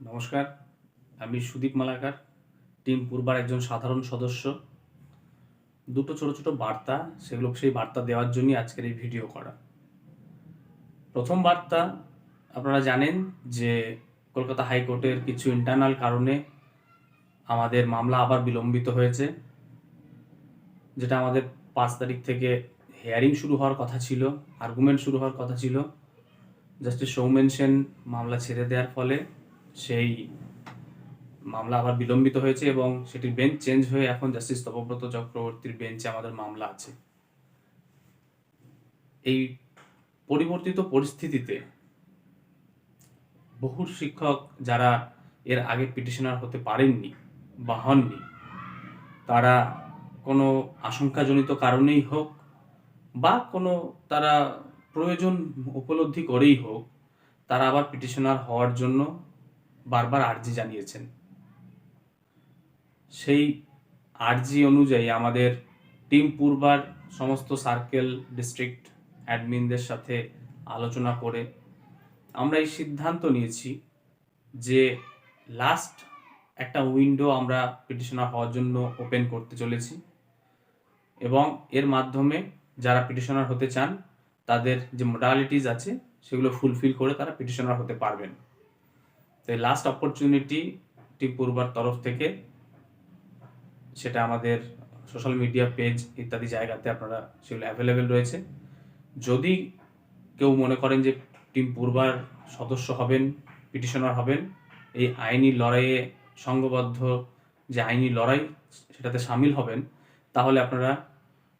নমস্কার, আমি সুদীপ মালাকার, টিম পূর্বার একজন সাধারণ সদস্য। দুটো ছোট ছোট বার্তা, সেগুলো সেই বার্তা দেওয়ার জন্যই আজকের এই ভিডিও করা। প্রথম বার্তা, আপনারা জানেন যে কলকাতা হাইকোর্টের কিছু ইন্টারনাল কারণে আমাদের মামলা আবার বিলম্বিত হয়েছে। যেটা আমাদের পাঁচ তারিখ থেকে হেয়ারিং শুরু হওয়ার কথা ছিল আর্গুমেন্ট শুরু হওয়ার কথা ছিল। জাস্টিস সৌমেন সেন মামলা ছেড়ে দেওয়ার ফলে সেই মামলা আবার বিলম্বিত হয়েছে এবং সেটির বেঞ্চ চেঞ্জ হয়ে এখন জাস্টিস তপব্রত চক্রবর্তীর বেঞ্চে আমাদের মামলা আছে। এই পরিবর্তিত পরিস্থিতিতে বহু শিক্ষক যারা এর আগে পিটিশনার হতে পারেননি বা হননি, তারা কোনো আশঙ্কাজনিত কারণেই হোক বা কোনো তারা প্রয়োজন উপলব্ধি করেই হোক, তারা আবার পিটিশনার হওয়ার জন্য বারবার আর্জি জানিয়েছেন। সেই আর্জি অনুযায়ী আমাদের টিম পূর্বার সমস্ত সার্কেল ডিস্ট্রিক্ট অ্যাডমিনদের সাথে আলোচনা করে আমরা এই সিদ্ধান্ত নিয়েছি যে লাস্ট একটা উইন্ডো আমরা পিটিশনার হওয়ার জন্য ওপেন করতে চলেছি এবং এর মাধ্যমে যারা পিটিশনার হতে চান, তাদের যে মোডালিটিস আছে সেগুলো ফুলফিল করে তারা পিটিশনার হতে পারবেন। তো এই লাস্ট অপরচুনিটি টিম পূর্বার তরফ থেকে সেটা আমাদের সোশ্যাল মিডিয়া পেজ ইত্যাদি জায়গাতে আপনারা সেগুলো অ্যাভেলেবেল রয়েছে। যদি কেউ মনে করেন যে টিম পূর্বার সদস্য হবেন পিটিশনার হবেন, এই আইনি লড়াইয়ে সংঘবদ্ধ যে আইনি লড়াই সেটাতে সামিল হবেন, তাহলে আপনারা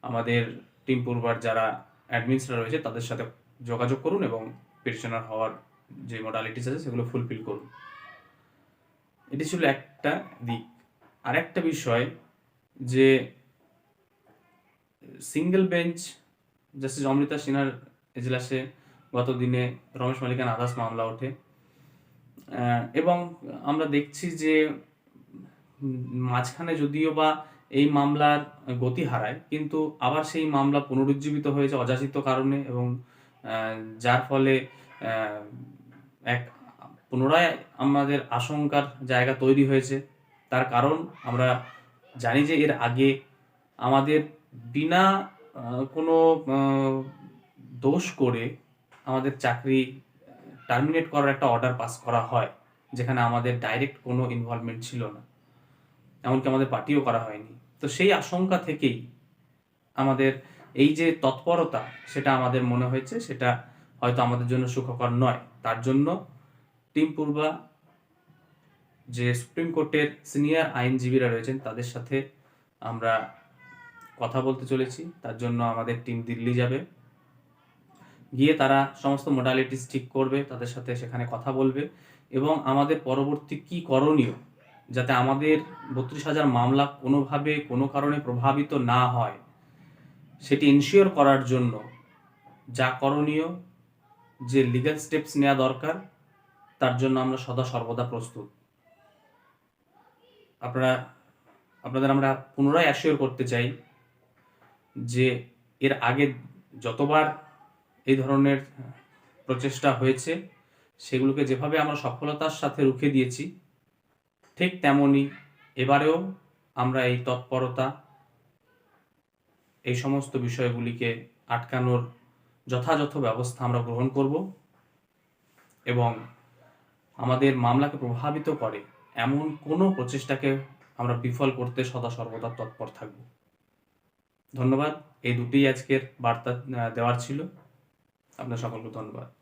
আমাদের টিম পূর্বার যারা অ্যাডমিনসরা রয়েছে তাদের সাথে যোগাযোগ করুন এবং পিটিশনার হওয়ার যে মডালিটিস আছে, সেগুলো ফুলফিল করুন। এটি ছিল একটা দিক। আরেকটা বিষয় যে সিঙ্গেল বেঞ্চ জাস্টিস অমৃতা সিনহার এজলাসে গত দিনে রমেশ মালিকান আদাস মামলা ওঠে। এবং আমরা দেখছি যে, মাঝখানে যদিও বা এই মামলার গতি হারায়, কিন্তু আবার সেই মামলা পুনরুজ্জীবিত হয়েছে অযাচিত কারণে এবং যার ফলে এক পুনরায় আমাদের আশঙ্কার জায়গা তৈরি হয়েছে। তার কারণ আমরা জানি যে এর আগে আমাদের বিনা কোনো দোষ করে আমাদের চাকরি টার্মিনেট করার একটা অর্ডার পাস করা হয়, যেখানে আমাদের ডাইরেক্ট কোনো ইনভলভমেন্ট ছিল না। এমনকি আমাদের পার্টিও করা হয়নি। তো সেই আশঙ্কা থেকেই আমাদের এই যে তৎপরতা, সেটা আমাদের মনে হয়েছে, সেটা হয়তো আমাদের জন্য সুখকর নয়। তার জন্য টিম পূর্বা, যে সুপ্রিম কোর্টের সিনিয়র আইনজীবীরা রয়েছেন, তাদের সাথে আমরা কথা বলতে চলেছি। তার জন্য আমাদের টিম দিল্লি যাবে। গিয়ে তারা সমস্ত মোডালিটিস ঠিক করবে, তাদের সাথে সেখানে কথা বলবে এবং আমাদের পরবর্তী কি করণীয় যাতে আমাদের বত্রিশ হাজার মামলা কোনোভাবে, কোনো কারণে প্রভাবিত না হয়, সেটি ইনশিওর করার জন্য যা করণীয় যে লিগ্যাল স্টেপস নেওয়া দরকার, তার জন্য আমরা সদা সর্বদা প্রস্তুত। আপনারা, আপনাদের আমরা পুনরায় অ্যাসিওর করতে চাই যে এর আগে যতবার এই ধরনের প্রচেষ্টা হয়েছে, সেগুলোকে যেভাবে আমরা সফলতার সাথে রুখে দিয়েছি, ঠিক তেমনই এবারেও আমরা এই তৎপরতা, এই সমস্ত বিষয়গুলিকে আটকানোর যথাযথ ব্যবস্থা আমরা গ্রহণ করব এবং আমাদের মামলাকে প্রভাবিত করে এমন কোনো প্রচেষ্টাকে আমরা বিফল করতে সদা সর্বদা তৎপর থাকব। ধন্যবাদ। এই দুটি আজকের বার্তা দেওয়ার ছিল। আপনার সকলকে ধন্যবাদ।